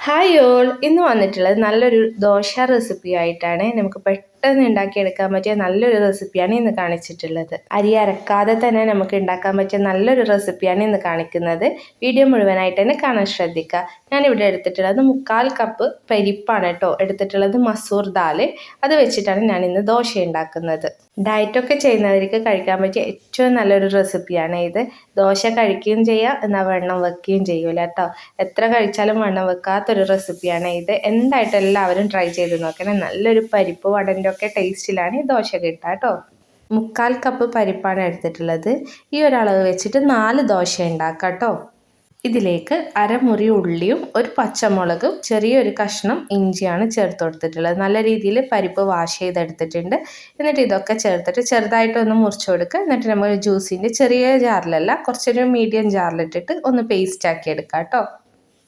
Hi all ഇന്ന് വന്നിട്ടുള്ളത് നല്ലൊരു ദോശ റെസിപ്പി ആയിട്ടാണ്. നമുക്ക് പെട്ടെന്ന് ഉണ്ടാക്കിയെടുക്കാൻ പറ്റിയ നല്ലൊരു റെസിപ്പിയാണ് ഇന്ന് കാണിച്ചിട്ടുള്ളത്. അരി അരക്കാതെ തന്നെ നമുക്ക് ഉണ്ടാക്കാൻ പറ്റിയ നല്ലൊരു റെസിപ്പിയാണ് ഇന്ന് കാണിക്കുന്നത്. വീഡിയോ മുഴുവനായിട്ട് തന്നെ കാണാൻ ശ്രദ്ധിക്കുക. ഞാനിവിടെ എടുത്തിട്ടുള്ളത് മുക്കാൽ കപ്പ് പരിപ്പാണ് കേട്ടോ. എടുത്തിട്ടുള്ളത് മസൂർ ദാൽ. അത് വെച്ചിട്ടാണ് ഞാൻ ഇന്ന് ദോശ ഉണ്ടാക്കുന്നത്. ഡയറ്റൊക്കെ ചെയ്യുന്നവർക്ക് കഴിക്കാൻ പറ്റിയ ഏറ്റവും നല്ലൊരു റെസിപ്പിയാണ് ഇത്. ദോശ കഴിക്കുകയും ചെയ്യുക എന്നാൽ വെണ്ണം വെക്കുകയും ചെയ്യൂല കേട്ടോ. എത്ര കഴിച്ചാലും വെണ്ണം വെക്കാത്തൊരു റെസിപ്പിയാണ് ഇത്. എന്തായിട്ട് എല്ലാവരും ട്രൈ ചെയ്ത് നോക്കണേ. നല്ലൊരു പരിപ്പ് വടന്റെ ഒക്കെ ടേസ്റ്റിലാണ് ഈ ദോശ കിട്ടുക കേട്ടോ മുക്കാൽ കപ്പ് പരിപ്പാണ് എടുത്തിട്ടുള്ളത്. ഈ ഒരളവ് വെച്ചിട്ട് നാല് ദോശ ഉണ്ടാക്കാം കേട്ടോ ഇതിലേക്ക് അരമുറി ഉള്ളിയും ഒരു പച്ചമുളകും ചെറിയൊരു കഷ്ണം ഇഞ്ചിയാണ് ചേർത്ത് കൊടുത്തിട്ടുള്ളത്. നല്ല രീതിയിൽ പരിപ്പ് വാഷ് ചെയ്തെടുത്തിട്ടുണ്ട്. എന്നിട്ട് ഇതൊക്കെ ചേർത്തിട്ട് ചെറുതായിട്ടൊന്ന് മുറിച്ച് കൊടുക്കുക. എന്നിട്ട് നമ്മൾ ജ്യൂസിന്റെ ചെറിയ ജാറിലല്ല കുറച്ചൊരു മീഡിയം ജാറിലിട്ടിട്ട് ഒന്ന് പേസ്റ്റ് ആക്കി എടുക്കാം കേട്ടോ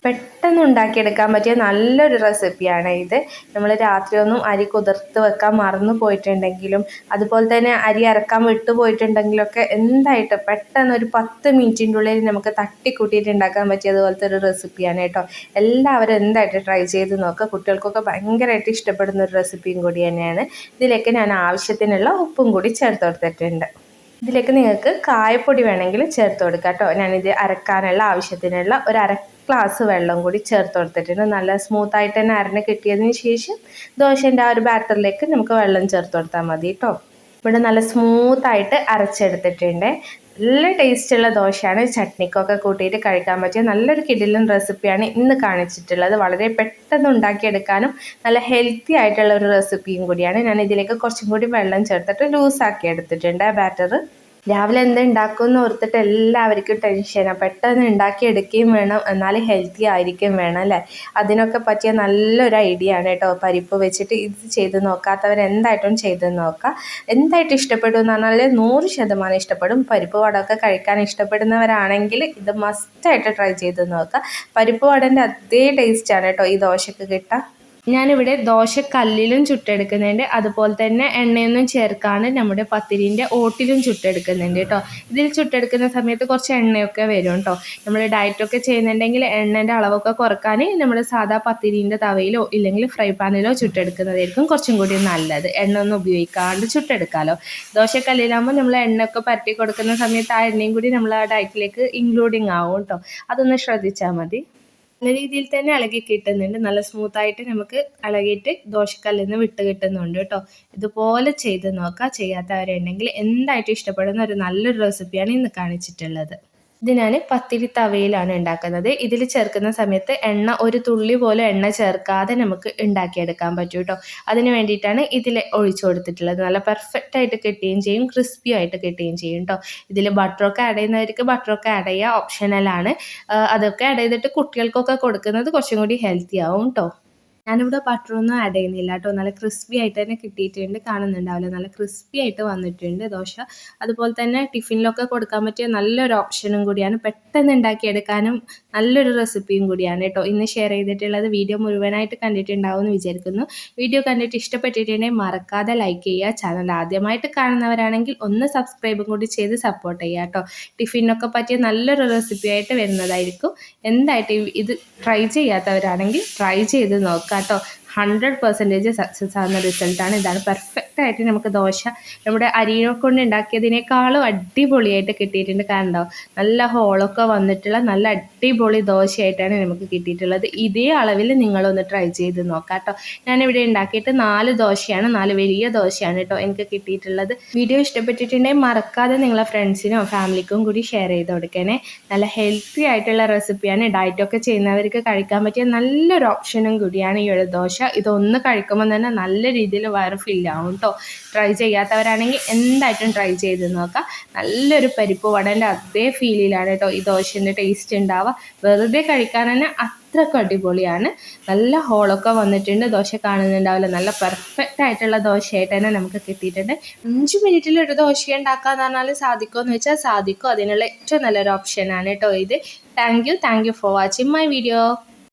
പെട്ടെന്ന് ഉണ്ടാക്കിയെടുക്കാൻ പറ്റിയ നല്ലൊരു റെസിപ്പിയാണ് ഇത്. നമ്മൾ രാത്രിയൊന്നും അരി കുതിർത്ത് വെക്കാൻ മറന്നു പോയിട്ടുണ്ടെങ്കിലും അതുപോലെ തന്നെ അരി അരക്കാൻ വിട്ടു പോയിട്ടുണ്ടെങ്കിലൊക്കെ എന്തായിട്ട് പെട്ടെന്ന് ഒരു പത്ത് മിനിറ്റിന്റെ ഉള്ളിൽ നമുക്ക് തട്ടിക്കൂട്ടിയിട്ട് ഉണ്ടാക്കാൻ പറ്റിയ അതുപോലത്തെ ഒരു റെസിപ്പിയാണ് കേട്ടോ. എല്ലാവരും എന്തായിട്ട് ട്രൈ ചെയ്ത് നോക്കുക. കുട്ടികൾക്കൊക്കെ ഭയങ്കരമായിട്ട് ഇഷ്ടപ്പെടുന്ന ഒരു റെസിപ്പിയും കൂടി തന്നെയാണ്. ഇതിലേക്ക് ഞാൻ ആവശ്യത്തിനുള്ള ഉപ്പും കൂടി ചേർത്ത് കൊടുത്തിട്ടുണ്ട്. ഇതിലേക്ക് നിങ്ങൾക്ക് കായപ്പൊടി വേണമെങ്കിൽ ചേർത്ത് കൊടുക്കാം കേട്ടോ. ഞാനിത് അരക്കാനുള്ള ആവശ്യത്തിനുള്ള ഒരു അര ഗ്ലാസ് വെള്ളം കൂടി ചേർത്ത് കൊടുത്തിട്ടുണ്ട്. നല്ല സ്മൂത്ത് ആയിട്ട് തന്നെ അരഞ്ഞ് കിട്ടിയതിന് ശേഷം ദോശന്റെ ആ ഒരു ബാറ്ററിലേക്ക് നമുക്ക് വെള്ളം ചേർത്ത് കൊടുത്താൽ മതി കേട്ടോ ഇവിടെ നല്ല സ്മൂത്തായിട്ട് അരച്ചെടുത്തിട്ടുണ്ട്. നല്ല ടേസ്റ്റുള്ള ദോശയാണ്. ചട്നിക്കൊക്കെ കൂട്ടിയിട്ട് കഴിക്കാൻ പറ്റിയ നല്ലൊരു കിടിലൻ റെസിപ്പിയാണ് ഇന്ന് കാണിച്ചിട്ടുള്ളത്. വളരെ പെട്ടെന്ന് ഉണ്ടാക്കിയെടുക്കാനും നല്ല ഹെൽത്തി ആയിട്ടുള്ള ഒരു റെസിപ്പിയും കൂടിയാണ്. ഞാൻ ഇതിലേക്ക് കുറച്ചും കൂടി വെള്ളം ചേർത്തിട്ട് ലൂസാക്കി എടുത്തിട്ടുണ്ട് ബാറ്റർ രാവിലെ എന്ത് ഉണ്ടാക്കുമെന്ന് ഓർത്തിട്ട് എല്ലാവർക്കും ടെൻഷനാണ് പെട്ടെന്ന് ഉണ്ടാക്കി എടുക്കുകയും വേണം എന്നാൽ ഹെൽത്തി ആയിരിക്കും വേണം അല്ലേ? അതിനൊക്കെ പറ്റിയ നല്ലൊരു ഐഡിയ ആണ് കേട്ടോ. പരിപ്പ് വെച്ചിട്ട് ഇത് ചെയ്ത് നോക്കാത്തവർ എന്തായിട്ടും ചെയ്ത് നോക്കാം. എന്തായിട്ട് ഇഷ്ടപ്പെടും എന്ന് പറഞ്ഞാൽ നൂറ് ശതമാനം ഇഷ്ടപ്പെടും. പരിപ്പ് വടമൊക്കെ കഴിക്കാൻ ഇഷ്ടപ്പെടുന്നവരാണെങ്കിൽ ഇത് മസ്റ്റായിട്ട് ട്രൈ ചെയ്ത് നോക്കുക പരിപ്പ് വടന്റെ അതേ ടേസ്റ്റാണ് കേട്ടോ ഈ ദോശക്ക് കിട്ടുക ഞാനിവിടെ ദോശ കല്ലിലും ചുട്ടെടുക്കുന്നുണ്ട്. അതുപോലെ തന്നെ എണ്ണയൊന്നും ചേർക്കാണ്ട് നമ്മുടെ പത്തിരിന്റെ ഓട്ടിലും ചുട്ടെടുക്കുന്നുണ്ട് കേട്ടോ. ഇതിൽ ചുട്ടെടുക്കുന്ന സമയത്ത് കുറച്ച് എണ്ണയൊക്കെ വരും കേട്ടോ. നമ്മൾ ഡയറ്റൊക്കെ ചെയ്യുന്നുണ്ടെങ്കിൽ എണ്ണേന്റെ അളവൊക്കെ കുറയ്ക്കാൻ നമ്മൾ സാധാ പത്തിരിന്റെ തവയിലോ ഇല്ലെങ്കിൽ ഫ്രൈ പാനിലോ ചുട്ടെടുക്കുന്നതായിരിക്കും കുറച്ചും കൂടി നല്ലത്. എണ്ണ ഒന്നും ഉപയോഗിക്കാണ്ട് ചുട്ടെടുക്കാമല്ലോ ദോശക്കല്ലിലാകുമ്പോൾ നമ്മൾ എണ്ണയൊക്കെ പരട്ടി കൊടുക്കുന്ന സമയത്ത് ആ എണ്ണയും കൂടി നമ്മൾ ആ ഡയറ്റിലേക്ക് ഇൻക്ലൂഡിങ് ആവും കേട്ടോ. അതൊന്ന് ശ്രദ്ധിച്ചാൽ മതി. നല്ല രീതിയിൽ തന്നെ ഇളകി കിട്ടുന്നുണ്ട്. നല്ല സ്മൂത്തായിട്ട് നമുക്ക് ഇളകിയിട്ട് ദോശക്കല്ലിൽ നിന്ന് വിട്ട് കിട്ടുന്നുണ്ട് കേട്ടോ. ഇതുപോലെ ചെയ്ത് നോക്കാം. ചെയ്യാത്തവരുണ്ടെങ്കിൽ എന്തായിട്ടും ഇഷ്ടപ്പെടുന്ന ഒരു നല്ലൊരു റെസിപ്പിയാണ് ഇന്ന് കാണിച്ചിട്ടുള്ളത്. ഇത് ഞാൻ പത്തിരി തവയിലാണ് ഉണ്ടാക്കുന്നത്. ഇതിൽ ചേർക്കുന്ന സമയത്ത് എണ്ണ ഒരു തുള്ളി പോലും എണ്ണ ചേർക്കാതെ നമുക്ക് ഉണ്ടാക്കിയെടുക്കാൻ പറ്റും കേട്ടോ. അതിന് വേണ്ടിയിട്ടാണ് ഇതിൽ ഒഴിച്ചു കൊടുത്തിട്ടുള്ളത്. നല്ല പെർഫെക്റ്റ് ആയിട്ട് കിട്ടുകയും ചെയ്യും ക്രിസ്പി ആയിട്ട് കിട്ടുകയും ചെയ്യും കേട്ടോ. ഇതിൽ ബട്ടറൊക്കെ ആഡ് ചെയ്യുന്നവർക്ക് ബട്ടറൊക്കെ ആഡ് ചെയ്യുക ഓപ്ഷനലാണ് അതൊക്കെ ആഡ് ചെയ്തിട്ട് കുട്ടികൾക്കൊക്കെ കൊടുക്കുന്നത് കുറച്ചും കൂടി ഹെൽത്തി ആവും കേട്ടോ. ഞാനിവിടെ ബട്ടറൊന്നും ആഡ് ചെയ്യുന്നില്ല കേട്ടോ നല്ല ക്രിസ്പി ആയിട്ട് തന്നെ കിട്ടിയിട്ടുണ്ട് കാണുന്നുണ്ടാവില്ല. നല്ല ക്രിസ്പി ആയിട്ട് വന്നിട്ടുണ്ട് ദോശ. അതുപോലെ തന്നെ ടിഫിനിലൊക്കെ കൊടുക്കാൻ പറ്റിയ നല്ലൊരു ഓപ്ഷനും കൂടിയാണ്. പെട്ടെന്ന് ഉണ്ടാക്കിയെടുക്കാനും നല്ലൊരു റെസിപ്പിയും കൂടിയാണ് കേട്ടോ ഇന്ന് ഷെയർ ചെയ്തിട്ടുള്ളത് വീഡിയോ മുഴുവനായിട്ട് കണ്ടിട്ടുണ്ടാവും എന്ന് വിചാരിക്കുന്നു. വീഡിയോ കണ്ടിട്ട് ഇഷ്ടപ്പെട്ടിട്ടുണ്ടെങ്കിൽ മറക്കാതെ ലൈക്ക് ചെയ്യുക. ചാനൽ ആദ്യമായിട്ട് കാണുന്നവരാണെങ്കിൽ ഒന്ന് സബ്സ്ക്രൈബും കൂടി ചെയ്ത് സപ്പോർട്ട് ചെയ്യുക കേട്ടോ ടിഫിനൊക്കെ പറ്റിയ നല്ലൊരു റെസിപ്പി ആയിട്ട് വരുന്നതായിരിക്കും. എന്തായിട്ട് ഇത് ട്രൈ ചെയ്യാത്തവരാണെങ്കിൽ ട്രൈ ചെയ്ത് നോക്കുക കേട്ടോ ഹൺഡ്രഡ് പെർസെന്റേജ് സക്സസ് ആകുന്ന റിസൾട്ടാണ് ഇതാണ് പെർഫെക്റ്റ് ആയിട്ട് നമുക്ക് ദോശ നമ്മുടെ അരിയെ കൊണ്ട് ഉണ്ടാക്കിയതിനേക്കാളും അടിപൊളിയായിട്ട് കിട്ടിയിട്ടുണ്ട്. കാരണം നല്ല ഹോളൊക്കെ വന്നിട്ടുള്ള നല്ല അടിപൊളി ദോശയായിട്ടാണ് നമുക്ക് കിട്ടിയിട്ടുള്ളത്. ഇതേ അളവിൽ നിങ്ങളൊന്ന് ട്രൈ ചെയ്ത് നോക്കാം കേട്ടോ ഞാനിവിടെ ഉണ്ടാക്കിയിട്ട് നാല് ദോശയാണ് നാല് വലിയ ദോശയാണ് കേട്ടോ എനിക്ക് കിട്ടിയിട്ടുള്ളത്. വീഡിയോ ഇഷ്ടപ്പെട്ടിട്ടുണ്ടെങ്കിൽ മറക്കാതെ നിങ്ങളെ ഫ്രണ്ട്സിനോ ഫാമിലിക്കും കൂടി ഷെയർ ചെയ്ത് കൊടുക്കണേ. നല്ല ഹെൽത്തി ആയിട്ടുള്ള റെസിപ്പിയാണ് ഡയറ്റൊക്കെ ചെയ്യുന്നവർക്ക് കഴിക്കാൻ പറ്റിയ നല്ലൊരു ഓപ്ഷനും കൂടിയാണ് ഈ ഒരു ദോശ. ഇതൊന്ന് കഴിക്കുമ്പോൾ തന്നെ നല്ല രീതിയിൽ വയറ് ഫില്ലാവും കേട്ടോ ട്രൈ ചെയ്യാത്തവരാണെങ്കിൽ എന്തായിട്ടും ട്രൈ ചെയ്ത് നോക്കാം. നല്ലൊരു പരിപ്പ് വടന്റെ അതേ ഫീലിലാണ് കേട്ടോ ഈ ദോശന്റെ ടേസ്റ്റ് ഉണ്ടാവുക വെറുതെ കഴിക്കാൻ തന്നെ അത്രയ്ക്ക് അടിപൊളിയാണ്. നല്ല ഹോളൊക്കെ വന്നിട്ടുണ്ട്. ദോശ കാണുന്നുണ്ടാവില്ല. നല്ല പെർഫെക്റ്റ് ആയിട്ടുള്ള ദോശയായിട്ട് തന്നെ നമുക്ക് കിട്ടിയിട്ടുണ്ട്. അഞ്ച് മിനിറ്റിൽ ഒരു ദോശ ഉണ്ടാക്കാന്ന് പറഞ്ഞാൽ സാധിക്കുമോ എന്ന് വെച്ചാൽ സാധിക്കും. അതിനുള്ള ഏറ്റവും നല്ലൊരു ഓപ്ഷനാണ് കേട്ടോ ഇത്. Thank you thank you for watching my video